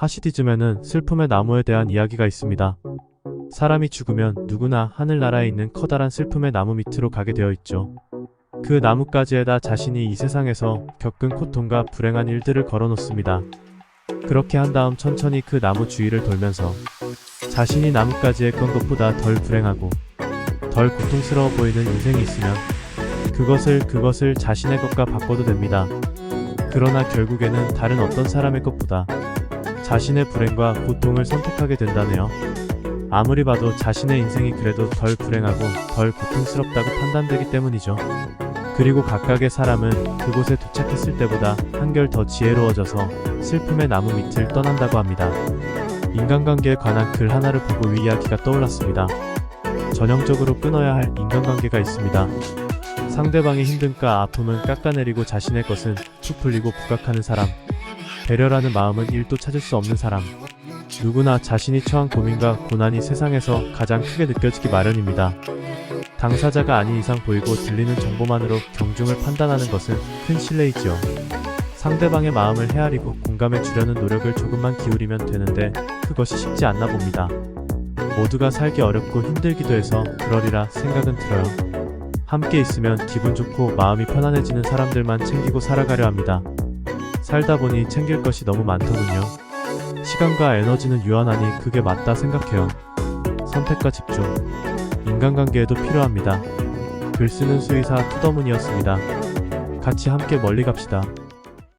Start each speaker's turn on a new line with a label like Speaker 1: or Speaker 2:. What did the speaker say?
Speaker 1: 하시디즘에는 슬픔의 나무에 대한 이야기가 있습니다. 사람이 죽으면 누구나 하늘나라에 있는 커다란 슬픔의 나무 밑으로 가게 되어 있죠. 그 나뭇가지에다 자신이 이 세상에서 겪은 고통과 불행한 일들을 걸어 놓습니다. 그렇게 한 다음 천천히 그 나무 주위를 돌면서 자신이 나뭇가지에 건 것보다 덜 불행하고 덜 고통스러워 보이는 인생이 있으면 그것을 그것을 자신의 것과 바꿔도 됩니다. 그러나 결국에는 다른 어떤 사람의 것보다 자신의 불행과 고통을 선택하게 된다네요. 아무리 봐도 자신의 인생이 그래도 덜 불행하고 덜 고통스럽다고 판단되기 때문이죠. 그리고 각각의 사람은 그곳에 도착했을 때보다 한결 더 지혜로워져서 슬픔의 나무 밑을 떠난다고 합니다. 인간관계에 관한 글 하나를 보고 이 이야기가 떠올랐습니다. 전형적으로 끊어야 할 인간관계가 있습니다. 상대방의 힘듦과 아픔은 깎아내리고 자신의 것은 툭 풀리고 부각하는 사람. 배려라는 마음은 1도 찾을 수 없는 사람. 누구나 자신이 처한 고민과 고난이 세상에서 가장 크게 느껴지기 마련입니다. 당사자가 아닌 이상 보이고 들리는 정보만으로 경중을 판단하는 것은 큰 실례이지요. 상대방의 마음을 헤아리고 공감해 주려는 노력을 조금만 기울이면 되는데 그것이 쉽지 않나 봅니다. 모두가 살기 어렵고 힘들기도 해서 그러리라 생각은 들어요. 함께 있으면 기분 좋고 마음이 편안해지는 사람들만 챙기고 살아가려 합니다. 살다 보니 챙길 것이 너무 많더군요. 시간과 에너지는 유한하니 그게 맞다 생각해요. 선택과 집중. 인간관계에도 필요합니다. 글 쓰는 수의사 투더문이었습니다. 같이 함께 멀리 갑시다.